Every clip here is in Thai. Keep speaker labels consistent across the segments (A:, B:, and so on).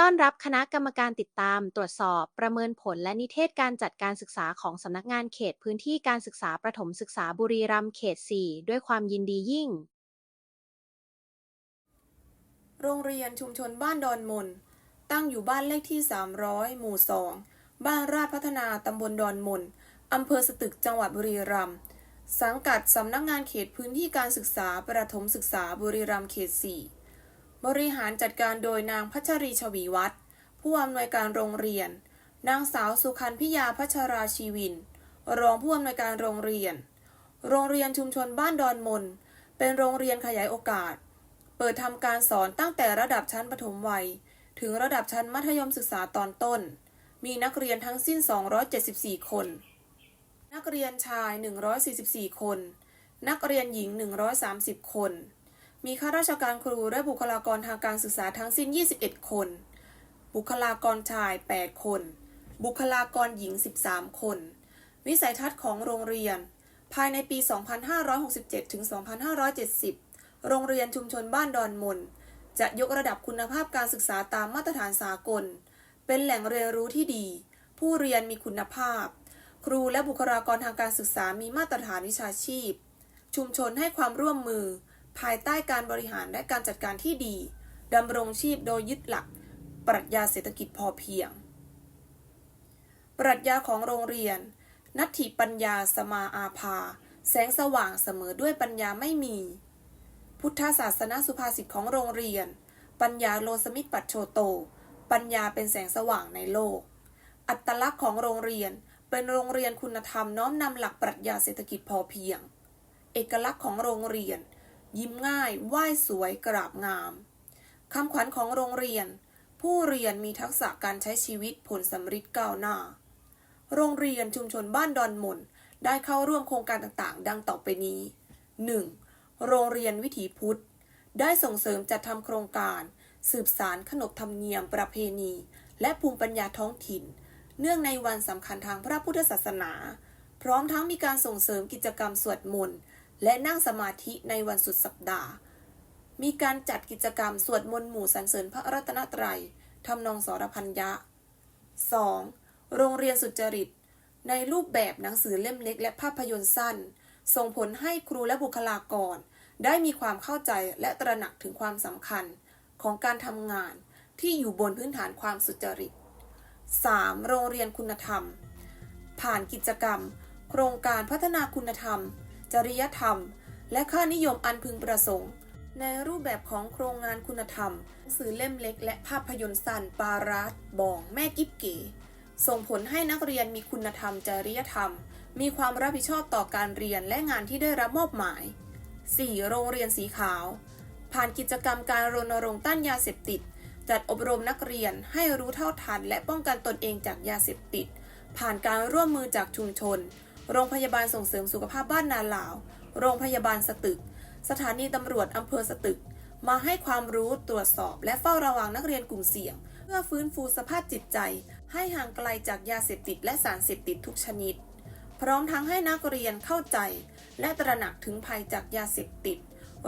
A: ต้อนรับคณะกรรมการติดตาม ตรวจสอบ ประเมินผลและนิเทศการจัดการศึกษาของสำนักงานเขตพื้นที่การศึกษาประถมศึกษาบุรีรัมย์เขต 4 ด้วยความยินดียิ่ง
B: โรงเรียนชุมชนบ้านดอนมน ตั้งอยู่บ้านเลขที่ 300 หมู่ 2 บ้านราชพัฒนาตำบลดอนมนอำเภอสตึกจังหวัดบุรีรัมย์สังกัดสำนักงานเขตพื้นที่การศึกษาประถมศึกษาบุรีรัมย์เขต 4 บริหารจัดการโดยนางพัชรีชวีวัฒน์ผู้อำนวยการโรงเรียน นางสาวสุคันพิยาพัชราชีวิน รองผู้อำนวยการโรงเรียน โรงเรียนชุมชนบ้านดอนมน เป็นโรงเรียนขยายโอกาส เปิดทำการสอนตั้งแต่ระดับชั้นประถมวัย ถึงระดับชั้นมัธยมศึกษาตอนต้น มีนักเรียนทั้งสิ้น 274 คน นักเรียนชาย 144 คน นักเรียนหญิง 130 คน มีข้าราชการครูและบุคลากรทางการศึกษาทั้งสิ้น 21 คน บุคลากรชาย 8 คน บุคลากรหญิง 13 คน วิสัยทัศน์ของโรงเรียน ภายในปี 2567 ถึง 2570 โรงเรียนชุมชนบ้านดอนมน จะยกระดับคุณภาพการศึกษาตามมาตรฐานสากล เป็นแหล่งเรียนรู้ที่ดี ผู้เรียนมีคุณภาพ ครูและบุคลากรทางการศึกษามีมาตรฐานวิชาชีพ ชุมชนให้ความร่วมมือ ภายใต้การบริหารและการจัดการที่ดีดำรงชีพโดยยึดหลัก ปรัชญาเศรษฐกิจพอเพียง ปรัชญาของโรงเรียน นัตถิปัญญาสมาอาภา แสงสว่างเสมอด้วยปัญญาไม่มี พุทธศาสนาสุภาษิตของโรงเรียน ปัญญาโลสมิตปัจโชโต ปัญญาเป็นแสงสว่างในโลก อัตลักษณ์ของโรงเรียนเป็นโรงเรียนคุณธรรมน้อมนำหลักปรัชญาเศรษฐกิจพอเพียง เอกลักษณ์ของโรงเรียน ยิ้มง่าย ไหว้สวย กราบงาม คำขวัญของโรงเรียน ผู้เรียนมีทักษะการใช้ชีวิตผลสำฤทธิ์ก้าวหน้า โรงเรียนชุมชนบ้านดอนมนได้เข้าร่วมโครงการต่างๆ ดังต่อไปนี้ 1. โรงเรียนวิถีพุทธ ได้ส่งเสริมจัดทำโครงการ สืบสารขนบธรรมเนียมประเพณี และภูมิปัญญาท้องถิ่น เนื่องในวันสำคัญทางพระพุทธศาสนา พร้อมทั้งมีการส่งเสริมกิจกรรมสวดมนต์ และนั่งสมาธิในวันสุดสัปดาห์ มีการจัดกิจกรรมสวดมนต์หมู่สรรเสริญพระรัตนตรัยทำนองสรพัญญะ 2. โรงเรียนสุจริต ในรูปแบบหนังสือเล่มเล็ก และภาพยนตร์สั้น ส่งผลให้ครูและบุคลากร ได้มีความเข้าใจและตระหนักถึงความสำคัญของการทำงานที่อยู่บนพื้นฐานความสุจริต 3. โรงเรียนคุณธรรม ผ่านกิจกรรม โครงการพัฒนาคุณธรรม จริยธรรม และค่านิยมอันพึงประสงค์ ในรูปแบบของโครงงานคุณธรรมหนังสือเล่มเล็ก และภาพยนตร์สั้นปารัสบอง แม่กิ๊บเก๋ส่งผลให้นักเรียนมีคุณธรรม จริยธรรม มีความรับผิดชอบต่อการเรียนและงานที่ได้รับมอบหมาย 4. โรงเรียนสีขาว ผ่านกิจกรรมการรณรงค์ต้านยาเสพติด จัดอบรมนักเรียนให้รู้เท่าทัน และป้องกันตนเองจากยาเสพติด ผ่านการร่วมมือจากชุมชน โรงพยาบาลส่งเสริมสุขภาพบ้านนาลาว โรงพยาบาลสตึก สถานีตำรวจอำเภอสตึก มาให้ความรู้ตรวจสอบ และเฝ้าระวังนักเรียนกลุ่มเสี่ยง เพื่อฟื้นฟูสภาพจิตใจ ให้ห่างไกลจากยาเสพติดและสารเสพติดทุกชนิด พร้อมทั้งให้นักเรียนเข้าใจ และตระหนักถึงภัยจากยาเสพติด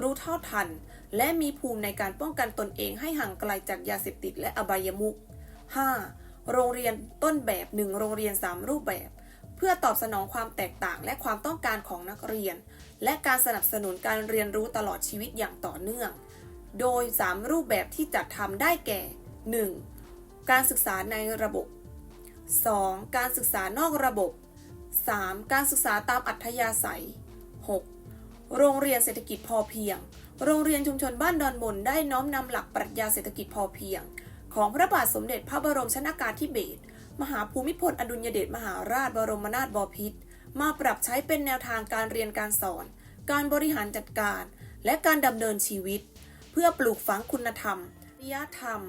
B: รู้เท่าทัน และมีภูมิในการป้องกันตนเองให้ห่างไกลจากยาเสพติดและอบายมุข 5. โรงเรียนต้นแบบ 1 โรงเรียน 3 รูปแบบ เพื่อตอบสนองความแตกต่างและความต้องการของนักเรียน และการสนับสนุนการเรียนรู้ตลอดชีวิตอย่างต่อเนื่อง โดย 3 รูปแบบที่จัดทำได้แก่ 1. การศึกษาในระบบ 2. การศึกษานอกระบบ 3. การศึกษาตามอัธยาศัย 6. โรงเรียนเศรษฐกิจพอเพียง โรงเรียนชุมชนบ้านดอนบนได้น้อมนำหลักปรัชญาเศรษฐกิจพอเพียง ของพระบาทสมเด็จพระบรมชนากาธิเบศร มหาภูมิพลอดุลยเดชมหาราชบรมนาถบพิตรมาปรับใช้เป็นแนวทางการเรียนการสอน การบริหารจัดการ และการดำเนินชีวิต เพื่อปลูกฝังคุณธรรมจริยธรรม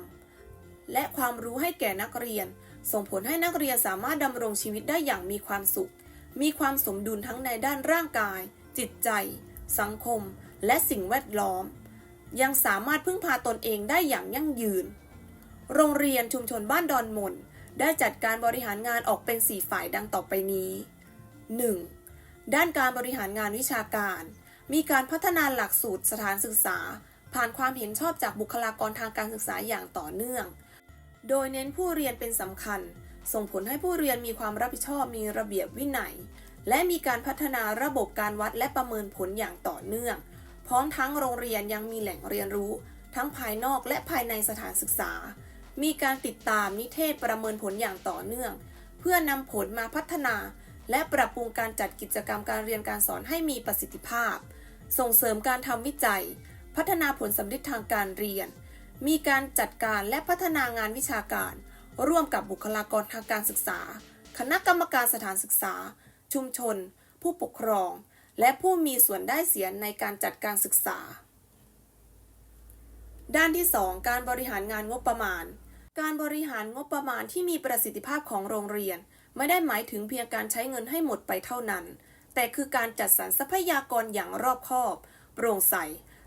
B: และความรู้ให้แก่นักเรียน ส่งผลให้นักเรียนสามารถดำรงชีวิตได้อย่างมีความสุข มีความสมดุลทั้งในด้านร่างกาย จิตใจ สังคม และสิ่งแวดล้อม ยังสามารถพึ่งพาตนเองได้อย่างยั่งยืน โรงเรียนชุมชนบ้านดอนมน ได้จัดการบริหารงานออกเป็น 4 ฝ่ายดังต่อไปนี้ 1. ด้านการบริหารงานวิชาการ มีการพัฒนาหลักสูตรสถานศึกษา ผ่านความเห็นชอบจากบุคลากรทางการศึกษาอย่างต่อเนื่อง โดยเน้นผู้เรียนเป็นสำคัญ ส่งผลให้ผู้เรียนมีความรับผิดชอบมีระเบียบวินัย และมีการพัฒนาระบบการวัดและประเมินผลอย่างต่อเนื่อง พร้อมทั้งโรงเรียนยังมีแหล่งเรียนรู้ ทั้งภายนอกและภายในสถานศึกษา มีการติดตามนิเทศประเมินผลอย่างต่อเนื่อง เพื่อนำผลมาพัฒนา และปรับปรุงการจัดกิจกรรมการเรียนการสอนให้มีประสิทธิภาพ ส่งเสริมการทำวิจัย พัฒนาผลสำลิดทางการเรียน มีการจัดการและพัฒนางานวิชาการ ร่วมกับบุคลากรทางการศึกษา คณะกรรมการสถานศึกษา ชุมชน ผู้ปกครอง และผู้มีส่วนได้เสียในการจัดการศึกษา ด้านที่ 2 การบริหารงานงบประมาณ การบริหารงบประมาณที่มีประสิทธิภาพของโรงเรียน ไม่ได้หมายถึงเพียงการใช้เงินให้หมดไปเท่านั้น แต่คือการจัดสรรทรัพยากรอย่างรอบคอบ โปร่งใส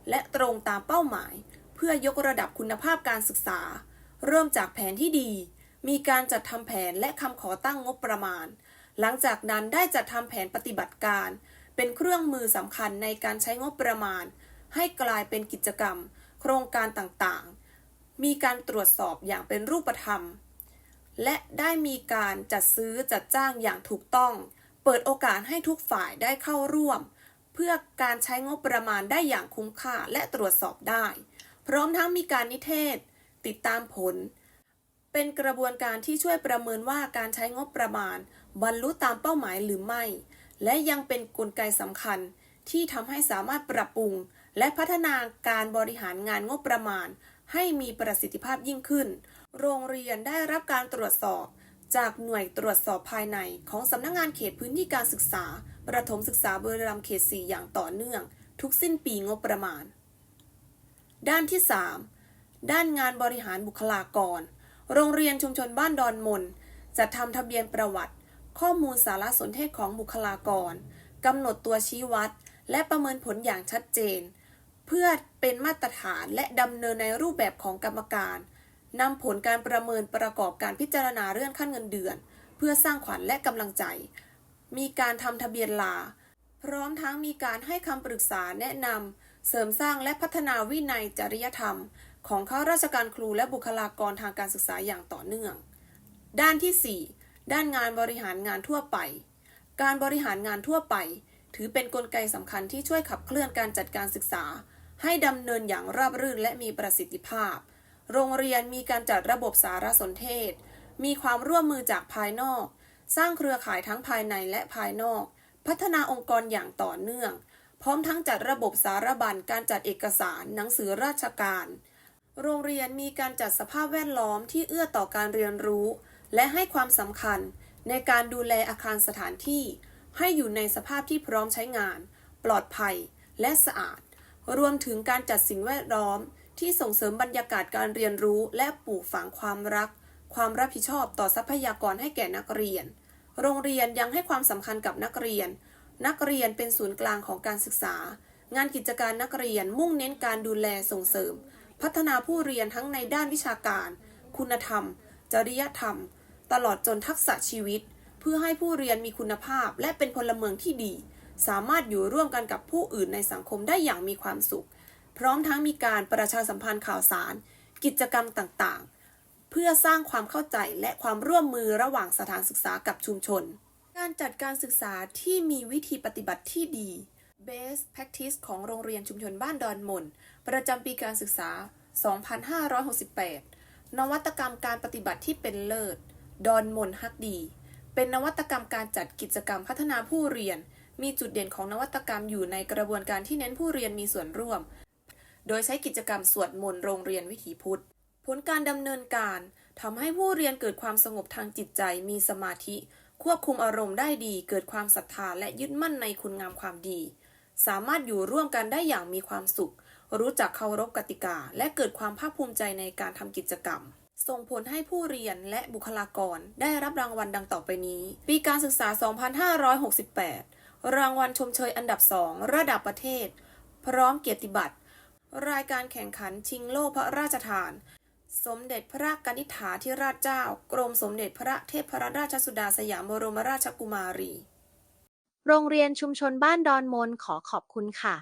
B: และตรงตามเป้าหมาย เพื่อยกระดับคุณภาพการศึกษา เริ่มจากแผนที่ดี มีการจัดทำแผนและคำขอตั้งงบประมาณ หลังจากนั้นได้จัดทำแผนปฏิบัติการ เป็นเครื่องมือสำคัญในการใช้งบประมาณ ให้กลายเป็นกิจกรรม โครงการต่างๆ มีการตรวจสอบอย่างเป็นรูปธรรม และได้มีการจัดซื้อจัดจ้างอย่างถูกต้อง เปิดโอกาสให้ทุกฝ่ายได้เข้าร่วม เพื่อการใช้งบประมาณได้อย่างคุ้มค่าและตรวจสอบได้ พร้อมทั้งมีการนิเทศ ติดตามผล เป็นกระบวนการที่ช่วยประเมินว่าการใช้งบประมาณ บรรลุตามเป้าหมายหรือไม่ และยังเป็นนกลไกสำคัญที่ทำให้สามารถปรับปรุง และพัฒนาการบริหารงานงบประมาณ ให้มีประสิทธิภาพยิ่งขึ้น โรงเรียนได้รับการตรวจสอบ จากหน่วยตรวจสอบภายในของสำนักงงานเขตพื้นที่การศึกษา ประถมศึกษาบุรีรัมย์เขต 4 อย่างต่อเนื่อง ทุกสิ้นปีงบประมาณ ด้านที่ 3 ด้านงานบริหารบุคลากร โรงเรียนชุมชนบ้านดอนมนจะทำทะเบียนประวัติ ข้อมูลสารสนเทศของบุคลากรกำหนดตัวชี้วัด และประเมินผลอย่างชัดเจน เพื่อเป็นมาตรฐานและดำเนินในรูปแบบของกรรมการนำผลการประเมินประกอบการพิจารณาเลื่อนขั้นเงินเดือน เพื่อสร้างขวัญและกำลังใจ มีการทำทะเบียนลา พร้อมทั้งมีการให้คำปรึกษาแนะนำเสริมสร้างและพัฒนาวินัยจริยธรรม ของข้าราชการครูและบุคลากรทางการศึกษาอย่างต่อเนื่อง ด้านที่ 4 ด้านงานบริหารงานทั่วไป การบริหารงานทั่วไป ถือเป็นนกลไกสำคัญที่ช่วยขับเคลื่อนการจัดการศึกษา ให้ดำเนินอย่างราบรื่นและมีประสิทธิภาพ โรงเรียนมีการจัดระบบสารสนเทศ มีความร่วมมือจากภายนอก สร้างเครือข่ายทั้งภายในและภายนอก พัฒนาองค์กรอย่างต่อเนื่อง พร้อมทั้งจัดระบบสารบัญการจัดเอกสาร หนังสือราชการ โรงเรียนมีการจัดสภาพแวดล้อมที่เอื้อต่อการเรียนรู้ และให้ความสำคัญ ในการดูแลอาคารสถานที่ ให้อยู่ในสภาพที่พร้อมใช้งาน ปลอดภัย และสะอาด รวมถึงการจัดสิ่งแวดล้อม ที่ส่งเสริมบรรยากาศการเรียนรู้และปลูกฝังความรัก ความรับผิดชอบต่อทรัพยากรให้แก่นักเรียน โรงเรียนยังให้ความสำคัญกับนักเรียน นักเรียนเป็นศูนย์กลางของการศึกษา งานกิจการนักเรียนมุ่งเน้นการดูแลส่งเสริม พัฒนาผู้เรียนทั้งในด้านวิชาการ คุณธรรม จริยธรรม ตลอดจนทักษะชีวิต เพื่อให้ผู้เรียนมีคุณภาพและเป็นพลเมืองที่ดี สามารถอยู่ร่วมกันกับผู้อื่นในสังคมได้อย่างมีความสุข พร้อมทั้งมีการประชาสัมพันธ์ข่าวสาร กิจกรรมต่างๆ เพื่อสร้างความเข้าใจและความร่วมมือระหว่างสถานศึกษากับชุมชน การจัดการศึกษาที่มีวิธีปฏิบัติที่ดี Best Practice ของโรงเรียนชุมชนบ้านดอนมน ประจำปีการศึกษา 2568 นวัตกรรมการปฏิบัติที่เป็นเลิศ ดอนมนฮักดี เป็นนวัตกรรมการจัดกิจกรรมพัฒนาผู้เรียน มีจุดเด่นของนวัตกรรมอยู่ในกระบวนการที่เน้นผู้เรียนมีส่วนร่วม โดยใช้กิจกรรมสวดมนต์โรงเรียนวิถีพุทธ ผลการดำเนินการทำให้ผู้เรียนเกิดความสงบทางจิตใจ มีสมาธิ ควบคุมอารมณ์ได้ดี เกิดความศรัทธาและยึดมั่นในคุณงามความดี สามารถอยู่ร่วมกันได้อย่างมีความสุข รู้จักเคารพกติกา และเกิดความภาคภูมิใจในการทำกิจกรรมส่งผลให้ผู้เรียนและบุคลากรได้รับรางวัลดังต่อไปนี้ ปีการศึกษา 2568 รางวัลชมเชยอันดับ2ระดับประเทศ พร้อมเกียรติบัตร รายการแข่งขันชิงโล่พระราชทาน สมเด็จพระกนิษฐาธิราชเจ้า กรมสมเด็จพระเทพรราชสุดาสยามบรมราชกุมารี
A: โรงเรียนชุมชนบ้านดอนมนขอขอบคุณค่ะ